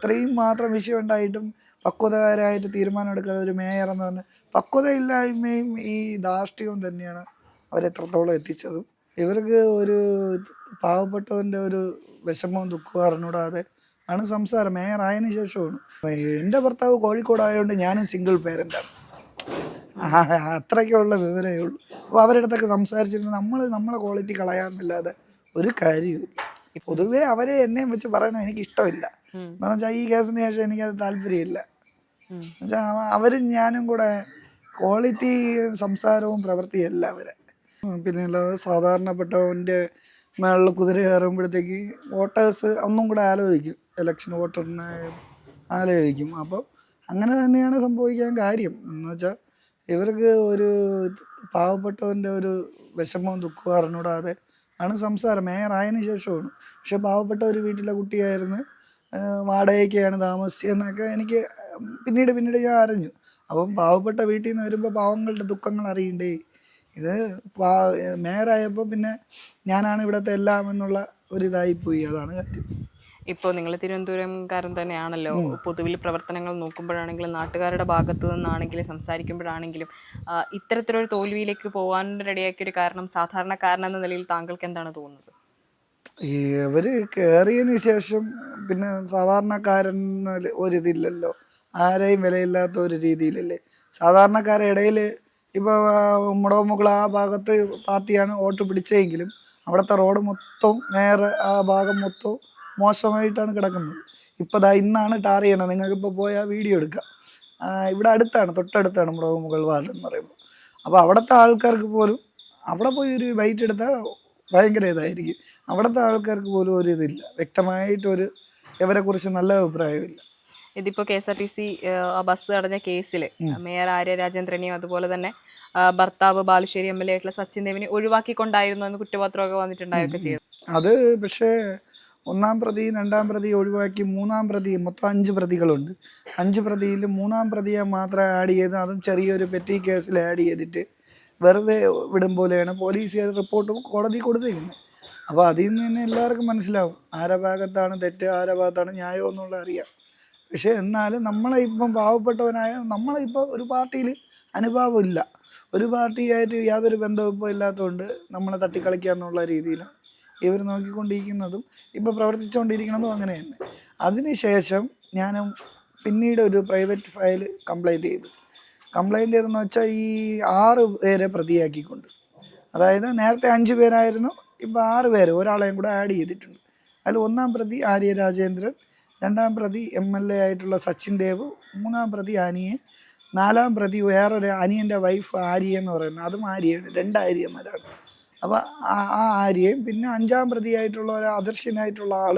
ഇത്രയും മാത്രം വിഷയം ഉണ്ടായിട്ടും പക്വതകാരായിട്ട് തീരുമാനം എടുക്കാതെ ഒരു മേയർ എന്ന് പറഞ്ഞ പക്വതയില്ലായ്മയും ഈ ധാർഷ്ട്യവും തന്നെയാണ് അവരെത്രത്തോളം എത്തിച്ചതും. ഇവർക്ക് ഒരു പാവപ്പെട്ടവന്റെ ഒരു വിഷമവും ദുഃഖവും അറിഞ്ഞൂടാതെ ആണ് സംസാരം. മേയർ ആയതിനു ശേഷമാണ്. എന്റെ ഭർത്താവ് കോഴിക്കോട് ആയതുകൊണ്ട് ഞാനും സിംഗിൾ പേരന്റാണ് അത്രയ്ക്കുള്ള വിവരമേ ഉള്ളൂ. അപ്പോൾ അവരുടെ അടുത്തൊക്കെ സംസാരിച്ചിരുന്നു. നമ്മൾ നമ്മളെ ക്വാളിറ്റി കളയാമെന്നല്ലാതെ ഒരു കാര്യവും പൊതുവേ അവരെ എന്നെയും വെച്ച് പറയണത് എനിക്ക് ഇഷ്ടമില്ല. എന്ന് വെച്ചാൽ ഈ കേസിന് ശേഷം എനിക്കത് താല്പര്യമില്ല. എന്നുവെച്ചാൽ അവരും ഞാനും കൂടെ ക്വാളിറ്റി സംസാരവും പ്രവൃത്തിയല്ല അവരെ. പിന്നെ അല്ലാതെ സാധാരണപ്പെട്ടവന്റെ മേളിൽ കുതിര കയറുമ്പോഴത്തേക്ക് വോട്ടേഴ്സ് ഒന്നും കൂടെ ആലോചിക്കും. ഇലക്ഷൻ വോട്ടറിനെ ആലോചിക്കും. അപ്പം അങ്ങനെ തന്നെയാണ് സംഭവിക്കാൻ കാര്യം. എന്ന് വെച്ചാൽ ഇവർക്ക് ഒരു പാവപ്പെട്ടവന്റെ ഒരു വിഷമവും ദുഃഖവും അറിഞ്ഞൂടാതെ ആണ് സംസാരം. മേയർ ആയതിനു ശേഷമാണ്. പക്ഷെ പാവപ്പെട്ട ഒരു വീട്ടിലെ കുട്ടിയായിരുന്നു വാടകയ്ക്കാണ് താമസിച്ചതെന്നൊക്കെ എനിക്ക് പിന്നീട് പിന്നീട് ഞാൻ അറിഞ്ഞു. അപ്പം പാവപ്പെട്ട വീട്ടിൽ നിന്ന് വരുമ്പോൾ പാവങ്ങളുടെ ദുഃഖങ്ങൾ അറിയണ്ടേ? ഇത് പാ മേയറായപ്പോൾ പിന്നെ ഞാനാണ് ഇവിടുത്തെ എല്ലാം എന്നുള്ള ഒരിതായി പോയി. അതാണ് കാര്യം. ഇപ്പോൾ നിങ്ങൾ തിരുവനന്തപുരംകാരൻ തന്നെയാണല്ലോ. പൊതുവിൽ പ്രവർത്തനങ്ങൾ നോക്കുമ്പോഴാണെങ്കിലും നാട്ടുകാരുടെ ഭാഗത്തു നിന്നാണെങ്കിലും സംസാരിക്കുമ്പോഴാണെങ്കിലും ഇത്തരത്തിലൊരു തോൽവിയിലേക്ക് പോകാൻ ഒരു കാരണം സാധാരണക്കാരൻ എന്ന നിലയിൽ താങ്കൾക്ക് എന്താണ് തോന്നുന്നത്? ഈ ഇവർ കയറിയതിന് ശേഷം പിന്നെ സാധാരണക്കാരൻ ഒരു ഒരിതില്ലല്ലോ. ആരെയും വിലയില്ലാത്ത ഒരു രീതിയിലല്ലേ. സാധാരണക്കാരുടെ ഇടയിൽ ഇപ്പോൾ മുടവമുകൾ ആ ഭാഗത്ത് പാർട്ടിയാണ് വോട്ട് പിടിച്ചതെങ്കിലും അവിടുത്തെ റോഡ് മൊത്തം നേരെ ആ ഭാഗം മൊത്തം മോശമായിട്ടാണ് കിടക്കുന്നത്. ഇപ്പോൾ ദാ ഇന്നാണ് ടാർ ചെയ്യണത്. നിങ്ങൾക്കിപ്പോൾ പോയാൽ വീഡിയോ എടുക്കാം. ഇവിടെ അടുത്താണ് തൊട്ടടുത്താണ് മുടവമുകൾ വാർഡ് എന്ന് പറയുമ്പോൾ അപ്പോൾ അവിടുത്തെ ആൾക്കാർക്ക് പോലും അവിടെ പോയി ഒരു ബൈറ്റ് എടുത്താൽ ഭയങ്കര ഇതായിരിക്കും. അവിടുത്തെ ആൾക്കാർക്ക് പോലും ഒരു ഇതില്ല. വ്യക്തമായിട്ടൊരു ഇവരെ കുറിച്ച് നല്ല അഭിപ്രായമില്ല. ഇതിപ്പോ K S R T C bus അടഞ്ഞ കേസിൽ മേയർ ആര്യ രാജേന്ദ്രനെയും അതുപോലെ തന്നെ ഭർത്താവ് ബാലുശ്ശേരി എം എൽ എ ആയിട്ടുള്ള സച്ചിൻ ദേവിനെ ഒഴിവാക്കിക്കൊണ്ടായിരുന്നു എന്ന് കുറ്റപത്രമൊക്കെ വന്നിട്ടുണ്ടായൊക്കെ ചെയ്തു. അത് പക്ഷേ ഒന്നാം പ്രതി രണ്ടാം പ്രതി ഒഴിവാക്കി മൂന്നാം പ്രതി മൊത്തം അഞ്ച് പ്രതികളുണ്ട്. അഞ്ച് പ്രതിയിൽ മൂന്നാം പ്രതിയെ മാത്രം ആഡ് ചെയ്ത് അതും ചെറിയൊരു പെറ്റി കേസിൽ ആഡ് ചെയ്തിട്ട് വെറുതെ വിടും പോലെയാണ് പോലീസ് റിപ്പോർട്ട് കോടതി കൊടുത്തേക്കുന്നത് അപ്പോൾ അതിൽ നിന്ന് തന്നെ എല്ലാവർക്കും മനസ്സിലാവും. ആരെ ഭാഗത്താണ് തെറ്റ് ആരെ ഭാഗത്താണ് ന്യായം എന്നുള്ള അറിയാം. പക്ഷേ എന്നാലും നമ്മളെ ഇപ്പം പാവപ്പെട്ടവനായ നമ്മളെ ഇപ്പോൾ ഒരു പാർട്ടിയിൽ അനുഭാവമില്ല. ഒരു പാർട്ടിയായിട്ട് യാതൊരു ബന്ധവും ഇപ്പോൾ ഇല്ലാത്തതുകൊണ്ട് നമ്മളെ തട്ടിക്കളിക്കുക എന്നുള്ള രീതിയിലാണ് ഇവർ നോക്കിക്കൊണ്ടിരിക്കുന്നതും ഇപ്പോൾ പ്രവർത്തിച്ചുകൊണ്ടിരിക്കുന്നതും അങ്ങനെ തന്നെ അതിനുശേഷം ഞാൻ പിന്നീട് ഒരു പ്രൈവറ്റ് ഫയൽ കംപ്ലൈന്റ് ചെയ്തു. കംപ്ലൈന്റ് ചെയ്തെന്ന് വെച്ചാൽ ഈ ആറ് പേരെ പ്രതിയാക്കിക്കൊണ്ട്. അതായത് നേരത്തെ അഞ്ച് പേരായിരുന്നു ഇപ്പോൾ ആറ് പേര് ഒരാളെയും കൂടെ ആഡ് ചെയ്തിട്ടുണ്ട്. അതിൽ ഒന്നാം പ്രതി ആര്യ രാജേന്ദ്രൻ രണ്ടാം പ്രതി എം എൽ എ ആയിട്ടുള്ള സച്ചിൻ ദേവ് മൂന്നാം പ്രതി അനിയൻ നാലാം പ്രതി വേറൊരു അനിയന്റെ വൈഫ് ആര്യ എന്ന് പറയുന്നത്. അതും ആര്യയാണ് രണ്ട് ആര്യന്മാരാണ്. അപ്പോൾ ആ ആര്യയും പിന്നെ അഞ്ചാം പ്രതിയായിട്ടുള്ള ഒരു അദർശനായിട്ടുള്ള ആൾ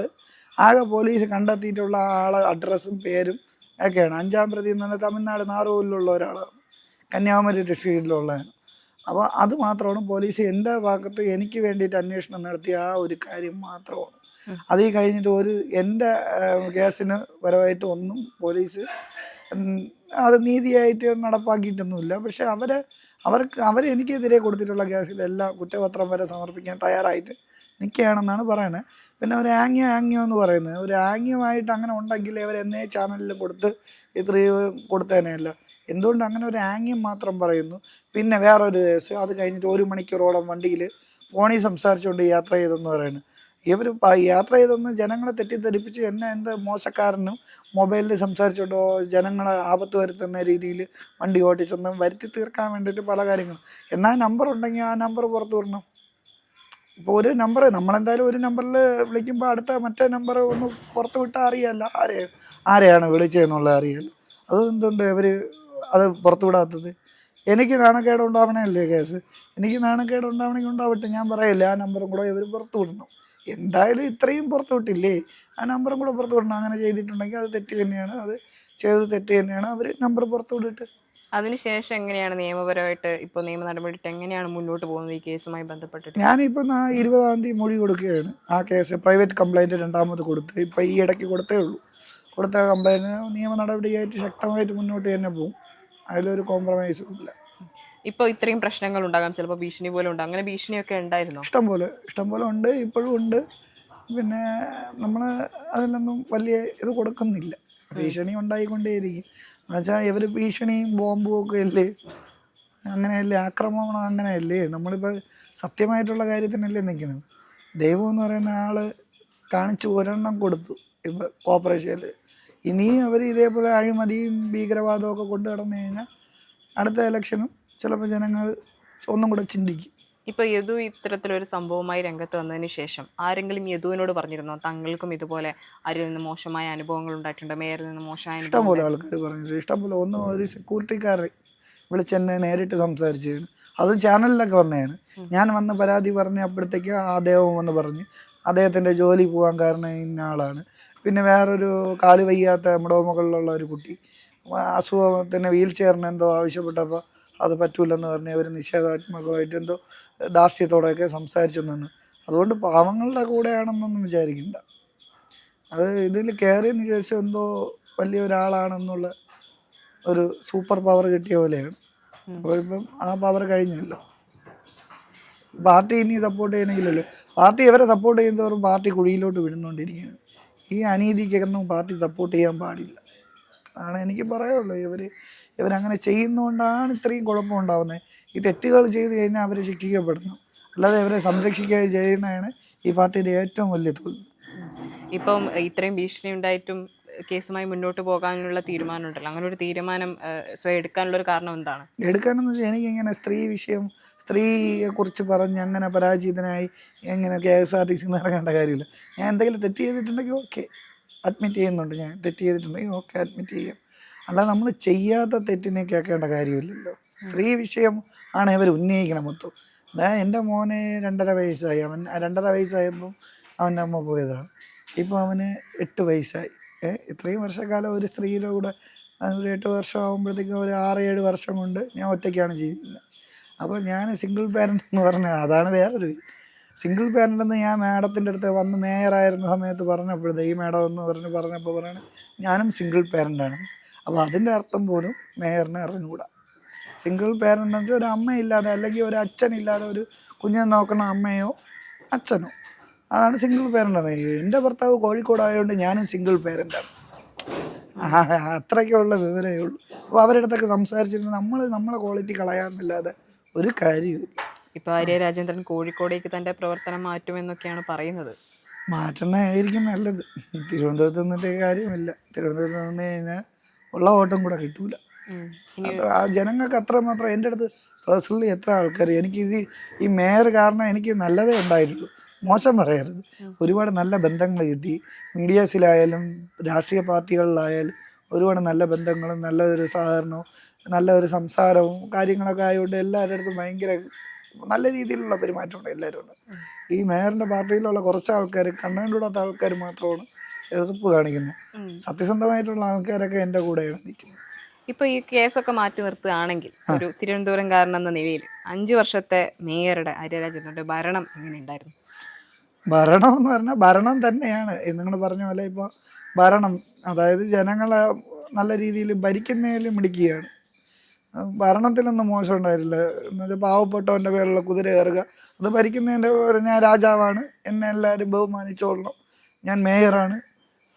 ആകെ പോലീസ് കണ്ടെത്തിയിട്ടുള്ള ആളെ അഡ്രസ്സും പേരും ഒക്കെയാണ്. അഞ്ചാം പ്രതി എന്ന് പറഞ്ഞാൽ തമിഴ്നാട് നാറോയിലുള്ള ഒരാളാണ്. കന്യാകുമാരി ഡിസ്ട്രിക്റ്റിലുള്ളതാണ് അപ്പോൾ അത് മാത്രമാണ് പോലീസ് എന്റെ ഭാഗത്ത് എനിക്ക് വേണ്ടിയിട്ട് അന്വേഷണം നടത്തിയ ആ ഒരു കാര്യം മാത്രമാണ്. അത് ഈ കഴിഞ്ഞിട്ട് ഒരു എന്റെ കേസിന് പരമായിട്ട് ഒന്നും പോലീസ് അത് നീതിയായിട്ട് നടപ്പാക്കിയിട്ടൊന്നുമില്ല. പക്ഷെ അവരെ അവർക്ക് അവരെനിക്കെതിരെ കൊടുത്തിട്ടുള്ള കേസിൽ എല്ലാ കുറ്റപത്രം വരെ സമർപ്പിക്കാൻ തയ്യാറായിട്ട് നിൽക്കുകയാണെന്നാണ് പറയുന്നത് പിന്നെ ഒരു ആംഗ്യം ആംഗ്യം എന്ന് പറയുന്നത്. ഒരു ആംഗ്യമായിട്ട് അങ്ങനെ ഉണ്ടെങ്കിൽ അവർ എന്നേ ചാനലിൽ കൊടുത്ത് ഇത്രയും കൊടുത്തേനെയല്ല. എന്തുകൊണ്ട് അങ്ങനെ ഒരു ആംഗ്യം മാത്രം പറയുന്നു? പിന്നെ വേറൊരു കേസ്. അത് കഴിഞ്ഞിട്ട് ഒരു മണിക്കൂറോളം വണ്ടിയിൽ ഫോണിൽ സംസാരിച്ചുകൊണ്ട് യാത്ര ചെയ്തെന്ന് പറയുന്നു ഇവർ യാത്ര ചെയ്തൊന്ന് ജനങ്ങളെ തെറ്റിദ്ധരിപ്പിച്ച് എന്നെ എന്ത് മോശക്കാരനും മൊബൈലിൽ സംസാരിച്ചുകൊണ്ടോ ജനങ്ങളെ ആപത്ത് വരുത്തുന്ന രീതിയിൽ വണ്ടി ഓട്ടിച്ചൊന്നും വരുത്തി തീർക്കാൻ വേണ്ടിയിട്ട് പല കാര്യങ്ങളും. എന്നാൽ നമ്പർ ഉണ്ടെങ്കിൽ ആ നമ്പർ പുറത്തു വിടണം. ഇപ്പോൾ ഒരു നമ്പർ നമ്മളെന്തായാലും ഒരു നമ്പറിൽ വിളിക്കുമ്പോൾ അടുത്ത മറ്റേ നമ്പർ ഒന്ന് പുറത്ത് വിട്ടാൽ അറിയാമല്ലോ ആരെ ആരെയാണ് വിളിച്ചതെന്നുള്ളത് അറിയാമല്ലോ അത് എന്തുകൊണ്ട് ഇവർ അത് പുറത്തു വിടാത്തത്? എനിക്ക് നാണക്കേട് ഉണ്ടാവണല്ലേ കേസ്? എനിക്ക് നാണക്കേട് ഉണ്ടാവണമെങ്കിൽ ഉണ്ടാവട്ടെ ഞാൻ പറയല്ലേ ആ നമ്പറും കൂടെ ഇവർ പുറത്തു വിടണം. എന്തായാലും ഇത്രയും പുറത്തു വിട്ടില്ലേ? ആ നമ്പറും കൂടെ പുറത്തു വിടണം. അങ്ങനെ ചെയ്തിട്ടുണ്ടെങ്കിൽ അത് തെറ്റ് തന്നെയാണ്. അത് ചെയ്തത് തെറ്റ് തന്നെയാണ്. അവർ നമ്പർ പുറത്തു വിട്ടിട്ട് അതിനുശേഷം എങ്ങനെയാണ് നിയമപരമായിട്ട് ഇപ്പോൾ നിയമ നടപടിയിട്ട് എങ്ങനെയാണ് മുന്നോട്ട് പോകുന്നത് ഈ കേസുമായി ബന്ധപ്പെട്ടിട്ട്? ഞാനിപ്പോൾ നാ ഇരുപതാം തീയതി മൊഴി കൊടുക്കുകയാണ്. ആ കേസ് പ്രൈവറ്റ് കംപ്ലൈന്റ് രണ്ടാമത് കൊടുത്ത് ഇപ്പോൾ ഈ ഇടയ്ക്ക് കൊടുത്തേ ഉള്ളൂ. കൊടുത്ത കംപ്ലൈന്റ് നിയമ നടപടിയായിട്ട് ശക്തമായിട്ട് മുന്നോട്ട് തന്നെ പോകും. അതിലൊരു കോംപ്രമൈസും ഇല്ല. ഇപ്പോൾ ഇത്രയും പ്രശ്നങ്ങൾ ഉണ്ടാകാം. ചിലപ്പോൾ ഭീഷണി പോലെ ഉണ്ട് അങ്ങനെ ഭീഷണിയൊക്കെ ഉണ്ടായിരുന്നോ? ഇഷ്ടം പോലെ ഇഷ്ടം പോലെ ഉണ്ട് ഇപ്പോഴും ഉണ്ട്. പിന്നെ നമ്മൾ അതിലൊന്നും വലിയ ഇത് കൊടുക്കുന്നില്ല. ഭീഷണി ഉണ്ടായിക്കൊണ്ടേയിരിക്കും. എന്നുവെച്ചാൽ ഇവർ ഭീഷണിയും ബോംബും ഒക്കെ അല്ലേ? അങ്ങനെയല്ലേ? ആക്രമണം അങ്ങനെയല്ലേ? നമ്മളിപ്പോൾ സത്യമായിട്ടുള്ള കാര്യത്തിനല്ലേ നിൽക്കുന്നത്? ദൈവം എന്ന് പറയുന്ന ആൾ കാണിച്ച് ഒരെണ്ണം കൊടുത്തു ഇപ്പം കോപ്പറേഷനിൽ ഇനിയും അവർ ഇതേപോലെ അഴിമതിയും ഭീകരവാദവും ഒക്കെ കൊണ്ടു നടന്നു കഴിഞ്ഞാൽ അടുത്ത ഇലക്ഷനും ചിലപ്പോൾ ജനങ്ങൾ ഒന്നും കൂടെ ചിന്തിക്കും. ഇപ്പൊ യദു ഇത്തരത്തിലൊരു സംഭവമായി രംഗത്ത് വന്നതിന് ശേഷം ആരെങ്കിലും യദുവിനോട് പറഞ്ഞിരുന്നോ? തങ്ങൾക്കും ഇതുപോലെ ആരിൽ നിന്ന് മോശമായ അനുഭവങ്ങൾ ഉണ്ടായിട്ടുണ്ട്? മേയറിൽ നിന്ന് മോശമായ ഇഷ്ടംപോലെ ആൾക്കാർ പറഞ്ഞു ഇഷ്ടംപോലെ ഒന്ന് ഒരു സെക്യൂരിറ്റിക്കാരൻ വിളിച്ചെന്നെ നേരിട്ട് സംസാരിച്ചതാണ് അത് ചാനലിലൊക്കെ വന്നതാണ്. ഞാൻ വന്ന് പരാതി പറഞ്ഞ അപ്പോഴത്തേക്ക് അദ്ദേഹം വന്ന് പറഞ്ഞ് അദ്ദേഹത്തിന്റെ ജോലി പോകാൻ കാരണം ഇന്ന ആളാണ്. പിന്നെ വേറൊരു കാൽ വയ്യാത്ത നമ്മുടെ മുകളിലുള്ള ഒരു കുട്ടി അസുഖത്തിന് വീൽ ചെയറിന് എന്തോ ആവശ്യപ്പെട്ടപ്പോൾ അത് പറ്റൂലെന്ന് പറഞ്ഞ് അവർ നിഷേധാത്മകമായിട്ട് എന്തോ ധാർഷ്ട്യത്തോടെയൊക്കെ സംസാരിച്ചെന്നാണ്. അതുകൊണ്ട് പാവങ്ങളുടെ കൂടെയാണെന്നൊന്നും വിചാരിക്കണ്ട. അത് ഇതിൽ കയറിയതിന് ശേഷം എന്തോ വലിയ ഒരാളാണെന്നുള്ള ഒരു സൂപ്പർ പവർ കിട്ടിയ പോലെയാണ്. അപ്പോൾ ഇപ്പം ആ പവർ കഴിഞ്ഞല്ലോ. പാർട്ടി ഇനി സപ്പോർട്ട് ചെയ്യണമെങ്കിലല്ലോ പാർട്ടി ഇവരെ സപ്പോർട്ട് ചെയ്യുന്നതോറും പാർട്ടി കുഴിയിലോട്ട് വിടുന്നുകൊണ്ടിരിക്കുകയാണ് ഈ അനീതിക്കൊന്നും പാർട്ടി സപ്പോർട്ട് ചെയ്യാൻ പാടില്ല. അതാണ് എനിക്ക് പറയാനുള്ളത്. ഇവർ ഇവരങ്ങനെ ചെയ്യുന്നതുകൊണ്ടാണ് ഇത്രയും കുഴപ്പം ഉണ്ടാവുന്നത് ഈ തെറ്റുകൾ ചെയ്ത് കഴിഞ്ഞാൽ അവരെ ശിക്ഷിക്കപ്പെടുന്നു. അല്ലാതെ ഇവരെ സംരക്ഷിക്കുക ചെയ്യുന്നതാണ് ഈ പാർട്ടിയുടെ ഏറ്റവും വലിയ തൊഴിൽ ഇപ്പം ഇത്രയും ഭീഷണി ഉണ്ടായിട്ടും കേസുമായി മുന്നോട്ട് പോകാനുള്ള തീരുമാനം ഉണ്ടല്ലോ അങ്ങനെ ഒരു തീരുമാനം എടുക്കാനുള്ള ഒരു കാരണം എന്താണ്? എടുക്കാനെന്ന് വെച്ചാൽ എനിക്കിങ്ങനെ സ്ത്രീ വിഷയം സ്ത്രീയെ കുറിച്ച് പറഞ്ഞ് അങ്ങനെ പരാജിതനായി എങ്ങനെ K S R T C ഇറങ്ങേണ്ട കാര്യമില്ല. ഞാൻ എന്തെങ്കിലും തെറ്റ് ചെയ്തിട്ടുണ്ടെങ്കിൽ ഓക്കെ. അഡ്മിറ്റ് ചെയ്യുന്നുണ്ട് ഞാൻ. തെറ്റ് ചെയ്തിട്ടുണ്ടെങ്കിൽ ഓക്കെ അഡ്മിറ്റ് ചെയ്യാം. അല്ലാതെ നമ്മൾ ചെയ്യാത്ത തെറ്റിനെ കേൾക്കേണ്ട കാര്യമില്ലല്ലോ. സ്ത്രീ വിഷയം ആണ് ഇവർ ഉന്നയിക്കണം മൊത്തം. എന്റെ മോനെ രണ്ടര വയസ്സായി. അവൻ രണ്ടര വയസ്സായപ്പം അവന്റെ അമ്മ പോയതാണ്. ഇപ്പോൾ അവന് എട്ട് വയസ്സായി. ഇത്രയും വർഷക്കാലം ഒരു സ്ത്രീയുടെ കൂടെ ഒരു എട്ട് വർഷം ആകുമ്പോഴത്തേക്കും ഒരു ആറ് ഏഴ് വർഷം കൊണ്ട് ഞാൻ ഒറ്റയ്ക്കാണ് ജീവിക്കുന്നത്. അപ്പോൾ ഞാൻ സിംഗിൾ പാരന്റ് എന്ന് പറഞ്ഞാൽ അതാണ് വേറൊരു സിംഗിൾ പാരന്റ് എന്ന് ഞാൻ മാഡത്തിന്റെ അടുത്ത് വന്ന് മേയറായിരുന്ന സമയത്ത് പറഞ്ഞപ്പോഴത്തേ ഈ മാഡം എന്ന് പറഞ്ഞ് പറഞ്ഞപ്പോൾ പറയാണ് ഞാനും സിംഗിൾ പാരന്റാണ് അപ്പോൾ അതിന്റെ അർത്ഥം പോലും മേയറിനെ അറിഞ്ഞുകൂടാ. സിംഗിൾ പേരന്റ് എന്ന് വെച്ചാൽ ഒരു അമ്മയില്ലാതെ അല്ലെങ്കിൽ ഒരു അച്ഛനില്ലാതെ ഒരു കുഞ്ഞിനെ നോക്കണ അമ്മയോ അച്ഛനോ. അതാണ് സിംഗിൾ പേരന്റ് എന്റെ ഭർത്താവ് കോഴിക്കോട് ആയതുകൊണ്ട് ഞാനും സിംഗിൾ പേരന്റാണ് അത്രയ്ക്കുള്ള വിവരമേ ഉള്ളൂ അപ്പോൾ അവരുടെ അടുത്തൊക്കെ സംസാരിച്ചിരുന്ന. നമ്മൾ നമ്മളെ ക്വാളിറ്റി കളയാമെന്നല്ലാതെ ഒരു കാര്യമില്ല ഇപ്പൊ ആര്യ രാജേന്ദ്രൻ കോഴിക്കോടേക്ക് തന്റെ പ്രവർത്തനം മാറ്റുമെന്നൊക്കെയാണ് പറയുന്നത്. മാറ്റണമായിരിക്കും നല്ലത്. തിരുവനന്തപുരത്ത് നിന്നിട്ട് കാര്യമില്ല. തിരുവനന്തപുരത്ത് നിന്ന് കഴിഞ്ഞാൽ ഉള്ള ഓട്ടം കൂടെ കിട്ടൂല. ആ ജനങ്ങൾക്ക് അത്രമാത്രം എന്റെ അടുത്ത് പേഴ്സണലി എത്ര ആൾക്കാർ എനിക്ക് ഇത് ഈ മേയർ കാരണം എനിക്ക് നല്ലതേ ഉണ്ടായിട്ടുള്ളൂ. മോശം പറയരുത്. ഒരുപാട് നല്ല ബന്ധങ്ങൾ കിട്ടി. മീഡിയാസിലായാലും രാഷ്ട്രീയ പാർട്ടികളിലായാലും ഒരുപാട് നല്ല ബന്ധങ്ങളും നല്ലൊരു സഹകരണവും നല്ലൊരു സംസാരവും കാര്യങ്ങളൊക്കെ ആയതുകൊണ്ട് എല്ലാവരുടെ അടുത്തും ഭയങ്കര നല്ല രീതിയിലുള്ള പെരുമാറ്റമുണ്ട് എല്ലാവരും ഉണ്ട്. ഈ മേയറിന്റെ പാർട്ടിയിലുള്ള കുറച്ച് ആൾക്കാർ കണ്ണുകൂടാത്ത ആൾക്കാർ മാത്രമാണ് എതിർപ്പ് കാണിക്കുന്നു. സത്യസന്ധമായിട്ടുള്ള ആൾക്കാരൊക്കെ എന്റെ കൂടെ നിൽക്കുന്നത് ഇപ്പൊ ഈ കേസൊക്കെ മാറ്റി നിർത്തുകയാണെങ്കിൽ ഒരു തിരുവനന്തപുരംകാരൻ എന്ന നിലയിൽ അഞ്ചു വർഷത്തെ മേയറുടെ ആര്യ ഭരണം ഭരണം എങ്ങനെയുണ്ടായിരുന്നു ഭരണം എന്ന് പറഞ്ഞാൽ ഭരണം തന്നെയാണ്. നിങ്ങൾ പറഞ്ഞ പോലെ ഇപ്പോൾ ഭരണം അതായത് ജനങ്ങളെ നല്ല രീതിയിൽ ഭരിക്കുന്നതിൽ മിടിക്കുകയാണ് ഭരണത്തിലൊന്നും മോശം ഉണ്ടായിട്ടില്ല എന്നുവെച്ചാൽ പാവപ്പെട്ടവന്റെ പേരിലുള്ള കുതിര കയറുക അത് ഭരിക്കുന്നതിന്റെ ഞാൻ രാജാവാണ്. എന്നെ എല്ലാവരും ബഹുമാനിച്ചോളണം. ഞാൻ മേയറാണ്.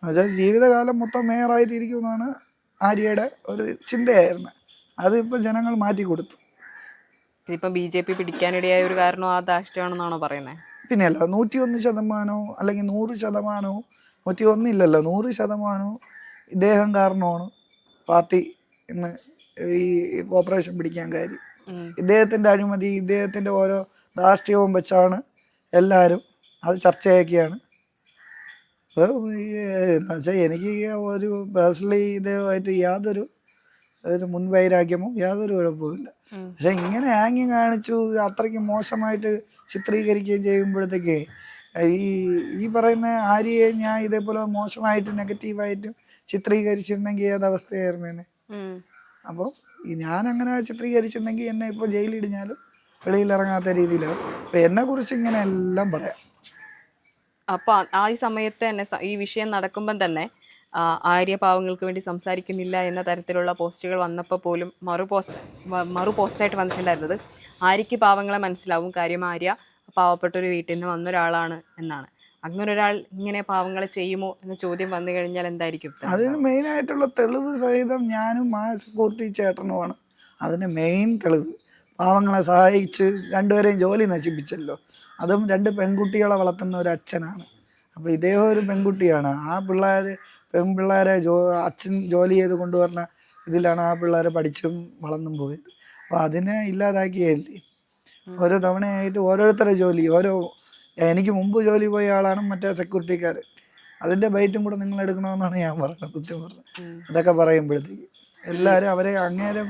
എന്നുവെച്ചാൽ ജീവിതകാലം മൊത്തം മേയറായിട്ടിരിക്കുമെന്നാണ് ആര്യയുടെ ഒരു ചിന്തയായിരുന്നു. അതിപ്പോൾ ജനങ്ങൾ മാറ്റി കൊടുത്തു. ഇതിപ്പം ബി ജെ പി പിടിക്കാനിടയായ ഒരു കാരണം ആ ധാഷ്ട്യമാണെന്നാണോ പറയുന്നത് പിന്നെയല്ല നൂറ്റി ഒന്ന് ശതമാനവും അല്ലെങ്കിൽ നൂറ് ശതമാനവും നൂറ്റി ഒന്നില്ലല്ലോ നൂറ് ശതമാനവും ഇദ്ദേഹം കാരണമാണ് പാർട്ടി ഇന്ന് ഈ കോർപ്പറേഷൻ പിടിക്കാൻ കാര്യം. ഇദ്ദേഹത്തിന്റെ അഴിമതി ഇദ്ദേഹത്തിന്റെ ഓരോ ധാർഷ്ട്യവും വെച്ചാണ് എല്ലാവരും അത് ചർച്ചയാക്കിയാണ്. അത് ഈ വെച്ചാൽ എനിക്ക് ഒരു പേഴ്സണലി ഇതുമായിട്ട് യാതൊരു ഒരു മുൻവൈരാഗ്യമോ യാതൊരു കുഴപ്പമില്ല. പക്ഷെ ഇങ്ങനെ ആങ്ങി കാണിച്ചു അത്രയ്ക്ക് മോശമായിട്ട് ചിത്രീകരിക്കുകയും ചെയ്യുമ്പോഴത്തേക്ക് ഈ ഈ പറയുന്ന ആര്യയെ ഞാൻ ഇതേപോലെ മോശമായിട്ട് നെഗറ്റീവായിട്ടും ചിത്രീകരിച്ചിരുന്നെങ്കിൽ ഏതവസ്ഥയായിരുന്നേനെ അപ്പോൾ ഈ ഞാൻ അങ്ങനെ ചിത്രീകരിച്ചിരുന്നെങ്കിൽ എന്നെ ഇപ്പോൾ ജയിലിടിഞ്ഞാലും വെളിയിലിറങ്ങാത്ത രീതിയിലാണ് അപ്പോൾ എന്നെക്കുറിച്ച് ഇങ്ങനെ എല്ലാം പറയാം. അപ്പൊ ആ- ഈ സമയത്ത് തന്നെ ഈ വിഷയം നടക്കുമ്പം തന്നെ ആ, ആര്യ പാവങ്ങൾക്ക് വേണ്ടി സംസാരിക്കുന്നില്ല എന്ന തരത്തിലുള്ള പോസ്റ്റുകൾ വന്നപ്പോൾ പോലും മറു പോസ്റ്റ് മറു പോസ്റ്റായിട്ട് വന്നിട്ടുണ്ടായിരുന്നത് ആര്യയ്ക്ക് പാവങ്ങളെ മനസ്സിലാവും കാര്യം ആര്യ പാവപ്പെട്ട ഒരു വീട്ടിൽ നിന്ന് വന്ന ഒരാളാണ് എന്നാണ്. അങ്ങനെ ഒരാൾ ഇങ്ങനെ പാവങ്ങളെ ചെയ്യുമോ എന്ന ചോദ്യം വന്നു കഴിഞ്ഞാൽ എന്തായിരിക്കും? ഉത്തരം? അതിന് മെയിനായിട്ടുള്ള തെളിവ് സഹിതം ഞാനും ആ സെക്യൂരിറ്റി ചേട്ടനുമാണ്. അതിന് മെയിൻ തെളിവ്. പാവങ്ങളെ സഹായിച്ച് രണ്ടുപേരെയും ജോലി നശിപ്പിച്ചല്ലോ. അതും രണ്ട് പെൺകുട്ടികളെ വളർത്തുന്ന ഒരു അച്ഛനാണ്. അപ്പോൾ ഇദ്ദേഹം ഒരു പെൺകുട്ടിയാണ്. ആ പിള്ളേർ പെൺപിള്ളേരെ ജോ അച്ഛൻ ജോലി ചെയ്ത് കൊണ്ടുവരുന്ന ഇതിലാണ് ആ പിള്ളേരെ പഠിച്ചും വളർന്നും പോയത്. അപ്പോൾ അതിനെ ഇല്ലാതാക്കിയല്ലേ? ഓരോ തവണയായിട്ട് ഓരോരുത്തരുടെ ജോലി ഓരോ എനിക്ക് മുമ്പ് ജോലി പോയ ആളാണ് മറ്റേ സെക്യൂരിറ്റിക്കാർ അതിന്റെ ബൈറ്റും കൂടെ നിങ്ങൾ എടുക്കണമെന്നാണ് ഞാൻ പറയുന്നത് സത്യം പറഞ്ഞത് അതൊക്കെ പറയുമ്പോഴത്തേക്ക് എല്ലാവരും അവരെ അങ്ങേരെ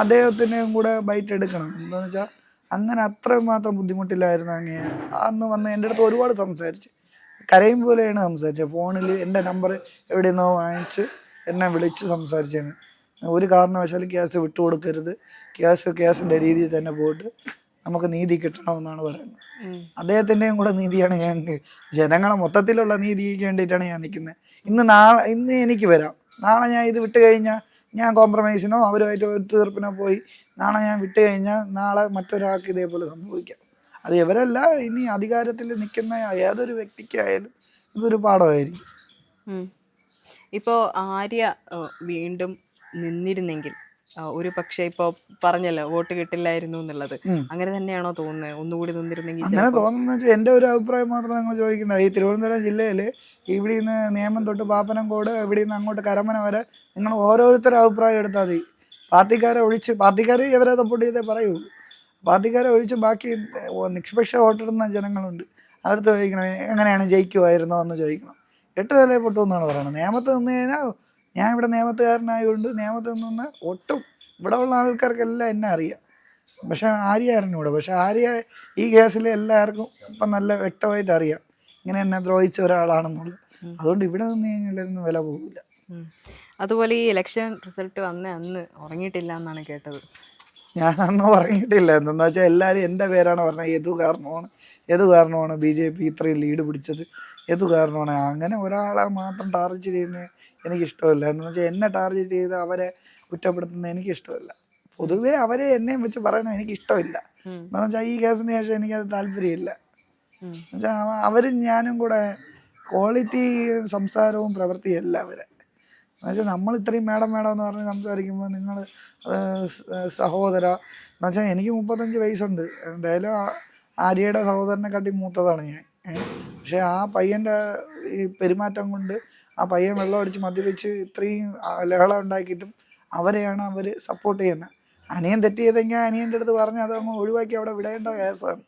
അദ്ദേഹത്തിനെയും കൂടെ ബൈറ്റ് എടുക്കണം. എന്താണെന്ന് വെച്ചാൽ അങ്ങനെ അത്ര മാത്രം ബുദ്ധിമുട്ടില്ലായിരുന്നു അങ്ങേ. അന്ന് വന്ന് എന്റെ അടുത്ത് ഒരുപാട് സംസാരിച്ച്. കരയും പോലെയാണ് സംസാരിച്ചത്. ഫോണിൽ എന്റെ നമ്പർ എവിടെ നിന്നോ വാങ്ങിച്ച് എന്നെ വിളിച്ച് സംസാരിച്ചാണ് ഒരു കാരണവശാലും കേസ് വിട്ടുകൊടുക്കരുത് കേസ് കേസിന്റെ രീതിയിൽ തന്നെ പോയിട്ട് നമുക്ക് നീതി കിട്ടണമെന്നാണ് പറയുന്നത്. അദ്ദേഹത്തിന്റെയും കൂടെ നീതിയാണ് ഞാൻ ജനങ്ങളെ മൊത്തത്തിലുള്ള നീതിക്ക് വേണ്ടിയിട്ടാണ് ഞാൻ നിൽക്കുന്നത് ഇന്ന് നാളെ ഇന്ന് എനിക്ക് വരാം. നാളെ ഞാൻ ഇത് വിട്ട് കഴിഞ്ഞാൽ ഞാൻ കോംപ്രമൈസിനോ അവരുമായിട്ട് ഒരു തീർപ്പിനോ പോയി നാളെ ഞാൻ വിട്ടു കഴിഞ്ഞാൽ നാളെ മറ്റൊരാൾക്ക് ഇതേപോലെ സംഭവിക്കാം. അത് ഇവരല്ല ഇനി അധികാരത്തിൽ നിൽക്കുന്ന ഏതൊരു വ്യക്തിക്കായാലും ഇതൊരു പാഠമായിരിക്കും. ഇപ്പോൾ ആര്യ വീണ്ടും നിന്നിരുന്നെങ്കിൽ ഒരു പക്ഷേ ഇപ്പൊ പറഞ്ഞല്ലോ വോട്ട് കിട്ടില്ലായിരുന്നു എന്നുള്ളത്. അങ്ങനെ തന്നെയാണോ തോന്നുന്നത്? ഒന്നുകൂടി നിന്നിരുന്നെങ്കിൽ അങ്ങനെ തോന്നുന്നു വെച്ചാൽ എന്റെ ഒരു അഭിപ്രായം മാത്രം നിങ്ങൾ ചോദിക്കേണ്ട. ഈ തിരുവനന്തപുരം ജില്ലയിൽ ഇവിടെ നിന്ന് നിയമം തൊട്ട് പാപ്പനംകോട് ഇവിടെ നിന്ന് അങ്ങോട്ട് കരമന വരെ നിങ്ങൾ ഓരോരുത്തരും അഭിപ്രായം എടുത്താൽ മതി. പാർട്ടിക്കാരെ ഒഴിച്ച് പാർട്ടിക്കാർ ഇവരെ സപ്പോർട്ട് ചെയ്തേ പറയുള്ളൂ പാർട്ടിക്കാരെ ഒഴിച്ച് ബാക്കി നിഷ്പക്ഷ വോട്ടിടുന്ന ജനങ്ങളുണ്ട്. അവർക്ക് ചോദിക്കണം എങ്ങനെയാണ് ജയിക്കുമായിരുന്നോ എന്ന് ചോദിക്കണം. എട്ട് തലേ പൊട്ടു എന്നാണ് പറയുന്നത് നിയമത്ത് നിന്ന് കഴിഞ്ഞാൽ ഞാൻ ഇവിടെ നിയമത്തുകാരനായതുകൊണ്ട് നിയമത്ത് നിന്ന് ഒട്ടും ഇവിടെ ഉള്ള ആൾക്കാർക്കെല്ലാം എന്നെ അറിയാം. പക്ഷെ ആര്യ അറിഞ്ഞൂടെ പക്ഷെ ആര്യ ഈ കേസിൽ എല്ലാവർക്കും ഇപ്പം നല്ല വ്യക്തമായിട്ട് അറിയാം. ഇങ്ങനെ എന്നെ ദ്രോഹിച്ച ഒരാളാണെന്നുള്ളത്. അതുകൊണ്ട് ഇവിടെ നിന്ന് കഴിഞ്ഞാലൊന്നും വില പോകില്ല. അതുപോലെ ഈ ഇലക്ഷൻ റിസൾട്ട് വന്ന അന്ന് ഉറങ്ങിയിട്ടില്ല എന്നാണ് കേട്ടത്. ഞാൻ അന്ന് ഉറങ്ങിയിട്ടില്ല. എന്തെന്ന് വെച്ചാൽ എല്ലാവരും എന്റെ പേരാണ് പറഞ്ഞത്. ഏതു കാരണമാണ്? ഏതു കാരണമാണ് ബി ജെ പി ഇത്രയും ലീഡ് പിടിച്ചത്? ഏതു കാരണമാണ്? അങ്ങനെ ഒരാളെ മാത്രം ടാർഗറ്റ് ചെയ്യുന്നത് എനിക്കിഷ്ടമല്ല. എന്ന് വെച്ചാൽ എന്നെ ടാർഗറ്റ് ചെയ്ത് അവരെ കുറ്റപ്പെടുത്തുന്നത് എനിക്കിഷ്ടമല്ല. പൊതുവേ അവരെ എന്നെയും വെച്ച് പറയണത് എനിക്കിഷ്ടമില്ല. എന്താണെന്ന് എന്ന് വെച്ചാൽ ഈ കേസിന് ശേഷം എനിക്കത് താല്പര്യമില്ല. എന്നുവെച്ചാൽ അവരും ഞാനും കൂടെ ക്വാളിറ്റി സംസാരവും പ്രവൃത്തിയല്ല അവരെ. എന്നുവെച്ചാൽ നമ്മൾ ഇത്രയും മേഡം മേഡം എന്ന് പറഞ്ഞ് സംസാരിക്കുമ്പോൾ നിങ്ങൾ സഹോദര. എന്നുവെച്ചാൽ എനിക്ക് മുപ്പത്തഞ്ച് വയസ്സുണ്ട്. എന്തായാലും ആര്യയുടെ സഹോദരനെ കാട്ടി മൂത്തതാണ് ഞാൻ. പക്ഷേ ആ പയ്യന്റെ ഈ പെരുമാറ്റം കൊണ്ട് ആ പയ്യൻ വെള്ളം അടിച്ച് മദ്യപിച്ച് ഇത്രയും ലഹളം ഉണ്ടാക്കിയിട്ടും അവരെയാണ് അവർ സപ്പോർട്ട് ചെയ്യുന്നത് അനിയൻ തെറ്റ് ചെയ്തെങ്കിൽ അനിയന്റെ അടുത്ത് പറഞ്ഞ് അത് അങ്ങ് ഒഴിവാക്കി അവിടെ വിടേണ്ട കേസാണ്.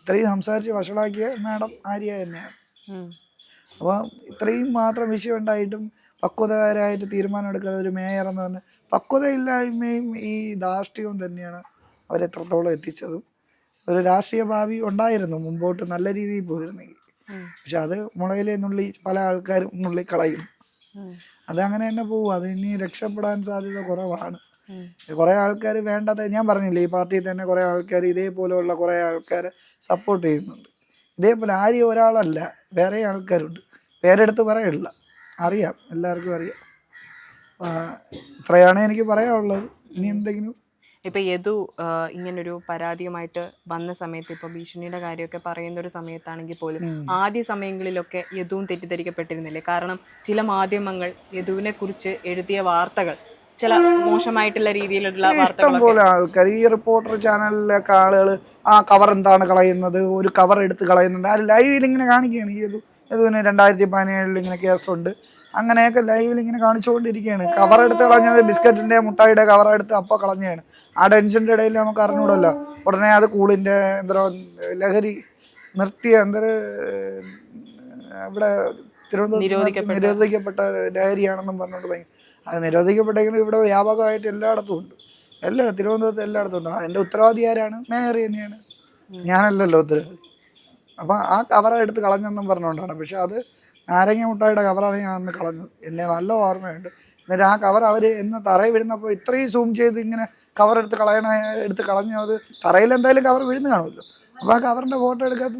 ഇത്രയും സംസാരിച്ച് വഷളാക്കിയ മാഡം ആര്യ തന്നെയാണ്. അപ്പോൾ ഇത്രയും മാത്രം വിഷയം ഉണ്ടായിട്ടും പക്വതകാരായിട്ട് തീരുമാനം എടുക്കാതെ ഒരു മേയർ എന്ന് പറഞ്ഞ പക്വതയില്ലായ്മയും ഈ ധാർഷ്ട്യവും തന്നെയാണ് അവരെത്രത്തോളം എത്തിച്ചതും. ഒരു രാഷ്ട്രീയ ഭാവി ഉണ്ടായിരുന്നു മുമ്പോട്ട് നല്ല രീതിയിൽ പോയിരുന്നെങ്കിൽ. പക്ഷെ അത് മുളയിലെ നുള്ളി പല ആൾക്കാരും നുള്ളി കളയും. അതങ്ങനെ തന്നെ പോകും അത് ഇനി രക്ഷപ്പെടാൻ സാധ്യത കുറവാണ്. കുറെ കുറേ ആൾക്കാർ വേണ്ടാത്ത ഞാൻ പറഞ്ഞില്ലേ ഈ പാർട്ടിയിൽ തന്നെ കുറേ ആൾക്കാർ ഇതേപോലെയുള്ള കുറേ ആൾക്കാർ സപ്പോർട്ട് ചെയ്യുന്നുണ്ട്. ഇതേപോലെ ആരെയും ഒരാളല്ല വേറെ ആൾക്കാരുണ്ട്. പേരെടുത്ത് പറയില്ല അറിയാം എല്ലാവർക്കും അറിയാം. ഇത്രയാണ് എനിക്ക് പറയാനുള്ളത്. ഇനി എന്തെങ്കിലും? ഇപ്പൊ യദു ഇങ്ങനൊരു പരാതിയുമായിട്ട് വന്ന സമയത്ത് ഇപ്പൊ ഭീഷണിയുടെ കാര്യമൊക്കെ പറയുന്ന ഒരു സമയത്താണെങ്കിൽ പോലും ആദ്യ സമയങ്ങളിലൊക്കെ യദുവും തെറ്റിദ്ധരിക്കപ്പെട്ടിരുന്നില്ലേ? കാരണം ചില മാധ്യമങ്ങൾ യദുവിനെ കുറിച്ച് എഴുതിയ വാർത്തകൾ ചില മോശമായിട്ടുള്ള രീതിയിലുള്ള ഇഷ്ടം പോലെ ആൾക്കാർ ഈ റിപ്പോർട്ടർ ചാനലിലൊക്കെ ആളുകൾ ആ കവർ എന്താണ് കളയുന്നത്? ഒരു കവർ എടുത്ത് കളയുന്നുണ്ട്. ആ ലൈവിൽ ഇങ്ങനെ കാണിക്കുകയാണ് ഈ ഇത് ഇതിന് രണ്ടായിരത്തി പതിനേഴിൽ ഇങ്ങനെ കേസുണ്ട്. അങ്ങനെയൊക്കെ ലൈവിൽ ഇങ്ങനെ കാണിച്ചുകൊണ്ടിരിക്കുകയാണ്. കവർ എടുത്ത് കളഞ്ഞത് ബിസ്ക്കറ്റിന്റെ മുട്ടായിയുടെ കവർ എടുത്ത് അപ്പോൾ കളഞ്ഞാണ് ആ ടെൻഷന്റെ ഇടയിൽ നമുക്ക് അറിഞ്ഞൂടല്ലോ ഉടനെ അത് കൂളിന്റെ എന്തോ ലഹരി നിർത്തിയ എന്തോ ഇവിടെ തിരുവനന്തപുരത്ത് നിരോധിക്കപ്പെട്ട ലഹരിയാണെന്നും പറഞ്ഞുകൊണ്ട് ഭയങ്കര അത് നിരോധിക്കപ്പെട്ടെങ്കിലും ഇവിടെ വ്യാപകമായിട്ട് എല്ലായിടത്തും ഉണ്ട്. എല്ലാ തിരുവനന്തപുരത്ത് എല്ലായിടത്തും ഉണ്ട്. എന്റെ ഉത്തരവാദി ആരാണ്? മേയർ തന്നെയാണ്. ഞാനല്ലല്ലോ ഉത്തരവാദി. അപ്പം ആ കവർ എടുത്ത് കളഞ്ഞെന്നും പറഞ്ഞുകൊണ്ടാണ്. പക്ഷെ അത് നാരങ്ങ മുട്ടായിയുടെ കവറാണ് ഞാൻ അന്ന് കളഞ്ഞത്. എന്നെ നല്ല ഓർമ്മയുണ്ട്. എന്നിട്ട് ആ കവർ അവർ എന്ന് തറയിൽ വീഴുന്നപ്പോൾ ഇത്രയും സൂം ചെയ്ത് ഇങ്ങനെ കവർ എടുത്ത് കളയണ എടുത്ത് കളഞ്ഞത് തറയിൽ എന്തായാലും കവർ വീഴുന്ന കാണുമല്ലോ. അപ്പോൾ ആ കവറിന്റെ ഫോട്ടോ എടുക്കാത്ത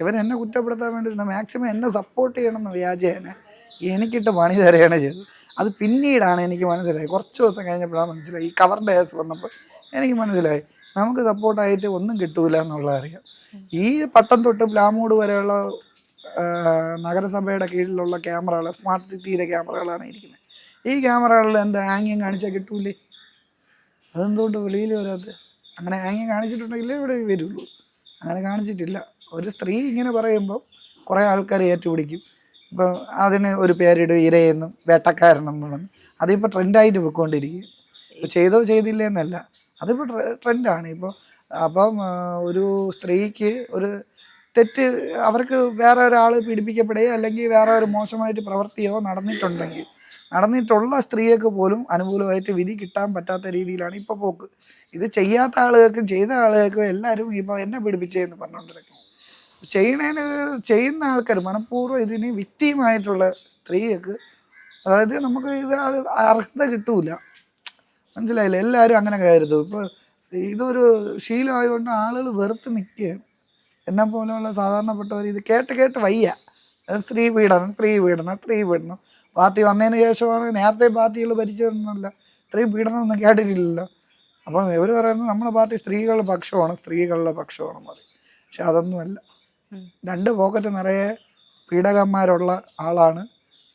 ഇവൻ എന്നെ കുറ്റപ്പെടുത്താൻ വേണ്ടി മാക്സിമം എന്നെ സപ്പോർട്ട് ചെയ്യണമെന്ന് വ്യാജേന എനിക്കിട്ട് പണി തരുകയാണ് ചെയ്തത്. അത് പിന്നീടാണ് എനിക്ക് മനസ്സിലായി. കുറച്ച് ദിവസം കഴിഞ്ഞപ്പോഴാണ് മനസ്സിലായി. ഈ കവറിന്റെ കേസ് വന്നപ്പോൾ എനിക്ക് മനസ്സിലായി. നമുക്ക് സപ്പോർട്ടായിട്ട് ഒന്നും കിട്ടൂല എന്നുള്ളത് അറിയാം. ഈ പട്ടം തൊട്ട് പ്ലാമൂട് വരെയുള്ള നഗരസഭയുടെ കീഴിലുള്ള ക്യാമറകൾ സ്മാർട്ട് സിറ്റിയിലെ ക്യാമറകളാണ് ഇരിക്കുന്നത്. ഈ ക്യാമറകളിൽ എന്താ ആംഗ്യം കാണിച്ചാൽ കിട്ടൂലേ? അതെന്തുകൊണ്ട് വെളിയിൽ വരാത്തത്? അങ്ങനെ ആംഗ്യം കാണിച്ചിട്ടുണ്ടെങ്കിലേ ഇവിടെ വരുള്ളൂ. അങ്ങനെ കാണിച്ചിട്ടില്ല. ഒരു സ്ത്രീ ഇങ്ങനെ പറയുമ്പോൾ കുറേ ആൾക്കാർ ഏറ്റുപിടിക്കും. ഇപ്പോൾ അതിന് ഒരു പേരിടും ഇരയെന്നും വേട്ടക്കാരനെന്നും അതിപ്പോൾ ട്രെൻഡായിട്ട് പോയിക്കൊണ്ടിരിക്കും ചെയ്തോ ചെയ്തില്ല എന്നല്ല അതിപ്പോൾ ട്രെൻഡാണ്. ഇപ്പോൾ അപ്പം ഒരു സ്ത്രീക്ക് ഒരു തെറ്റ് അവർക്ക് വേറെ ഒരാൾ പീഡിപ്പിക്കപ്പെടുകയോ അല്ലെങ്കിൽ വേറെ ഒരു മോശമായിട്ട് പ്രവർത്തിയോ നടന്നിട്ടുണ്ടെങ്കിൽ നടന്നിട്ടുള്ള സ്ത്രീകൾക്ക് പോലും അനുകൂലമായിട്ട് വിധി കിട്ടാൻ പറ്റാത്ത രീതിയിലാണ് ഇപ്പോൾ പോക്ക്. ഇത് ചെയ്യാത്ത ആളുകൾക്കും ചെയ്ത ആളുകൾക്കും എല്ലാവരും ഇപ്പോൾ എന്നെ പീഡിപ്പിച്ചതെന്ന് പറഞ്ഞുകൊണ്ടിരിക്കും ചെയ്യണേന് ചെയ്യുന്ന ആൾക്കാർ മനഃപൂർവം ഇതിന് വിക്റ്റീമായിട്ടുള്ള സ്ത്രീകൾക്ക് അതായത് നമുക്ക് ഇത് അർഹത കിട്ടൂല. മനസ്സിലായില്ലേ? എല്ലാവരും അങ്ങനെ കരുതും. ഇപ്പോൾ ഇതൊരു ശീലമായതുകൊണ്ട് ആളുകൾ വെറുത്ത് നിൽക്കുകയാണ് എന്നെ പോലെയുള്ള സാധാരണപ്പെട്ടവർ ഇത് കേട്ട് കേട്ട് വയ്യ. സ്ത്രീ പീഡനം സ്ത്രീ പീഡനം സ്ത്രീ പീഡനം. പാർട്ടി വന്നതിന് ശേഷമാണ് നേരത്തെ പാർട്ടികൾ ഭരിച്ചതെന്നല്ല സ്ത്രീ പീഡനമൊന്നും കേട്ടിട്ടില്ലല്ലോ. അപ്പം ഇവർ പറയുന്നത് നമ്മുടെ പാർട്ടി സ്ത്രീകളുടെ പക്ഷമാണ് സ്ത്രീകളുടെ പക്ഷമാണ് പറയും പക്ഷെ അതൊന്നുമല്ല. രണ്ട് പോക്കറ്റ് നിറയെ പീഡകന്മാരുള്ള ആളാണ്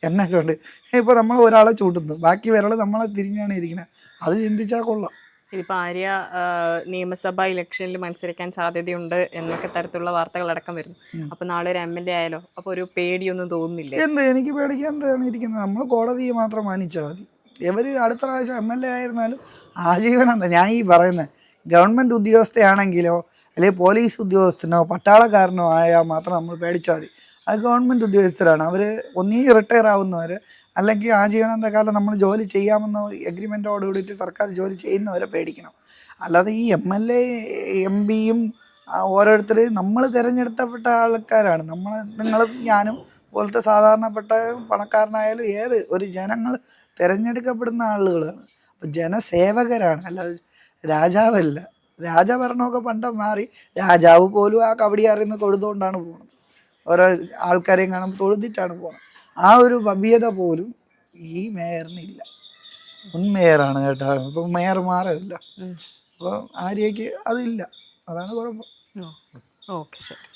എന്നെ കൊണ്ട് ഇപ്പോൾ നമ്മൾ ഒരാളെ ചൂട്ടുന്നു ബാക്കി വരൾ നമ്മളെ തിരിഞ്ഞാണ് ഇരിക്കുന്നത് അത് ചിന്തിച്ചാൽ കൊള്ളാം. ഇതിപ്പോൾ ആര്യ നിയമസഭാ ഇലക്ഷനിൽ മത്സരിക്കാൻ സാധ്യതയുണ്ട് എന്നൊക്കെ തരത്തിലുള്ള വാർത്തകൾ അടക്കം വരുന്നു. അപ്പൊ നാളെ ഒരു എം എൽ എ ആയാലോ? അപ്പൊ ഒരു പേടിയൊന്നും തോന്നുന്നില്ല. എന്ത്? എനിക്ക് പേടിക്കാൻ എന്താണ് ഇരിക്കുന്നത്? നമ്മൾ കോടതിയെ മാത്രം മാനിച്ചാൽ മതി. ഇവർ അടുത്ത പ്രാവശ്യം എം എൽ എ ആയിരുന്നാലും ആജീവനം ഞാൻ ഈ പറയുന്നത് ഗവൺമെന്റ് ഉദ്യോഗസ്ഥയാണെങ്കിലോ അല്ലെങ്കിൽ പോലീസ് ഉദ്യോഗസ്ഥനോ പട്ടാളക്കാരനോ ആയാൽ മാത്രം നമ്മൾ പേടിച്ചാൽ മതി. അത് ഗവൺമെന്റ് ഉദ്യോഗസ്ഥരാണ്. അവർ ഒന്നീ റിട്ടയർ ആവുന്നവർ അല്ലെങ്കിൽ ആജീവനാന്ത കാലം നമ്മൾ ജോലി ചെയ്യാമെന്ന എഗ്രിമെന്റോട് കൂടിയിട്ട് സർക്കാർ ജോലി ചെയ്യുന്നവരെ പേടിക്കണം. അല്ലാതെ ഈ എം എൽ എ എം പിയും ഓരോരുത്തർ നമ്മൾ തിരഞ്ഞെടുത്തപ്പെട്ട ആൾക്കാരാണ്. നമ്മൾ നിങ്ങളും ഞാനും പോലത്തെ സാധാരണപ്പെട്ട പണക്കാരനായാലും ഏത് ഒരു ജനങ്ങൾ തിരഞ്ഞെടുക്കപ്പെടുന്ന ആളുകളാണ്. അപ്പം ജനസേവകരാണ്. അല്ലാതെ രാജാവല്ല. രാജഭരണമൊക്കെ പണ്ട് മാറി രാജാവ് പോലും ആ കബഡി അറിയുന്ന തൊഴുതുകൊണ്ടാണ് പോകുന്നത് ഓരോ ആൾക്കാരെയും കാണുമ്പോൾ തൊഴുതിട്ടാണ് പോകുന്നത് ആ ഒരു ഭവ്യത പോലും ഈ മേയറിനില്ല മുൻ മേയറാണ് കേട്ടോ. ഇപ്പൊ മേയർ മാറില്ല. അപ്പൊ അപ്പോൾ ആര്യയ്ക്ക് അതില്ല. അതാണ് കുഴപ്പം. ഓക്കെ ശരി.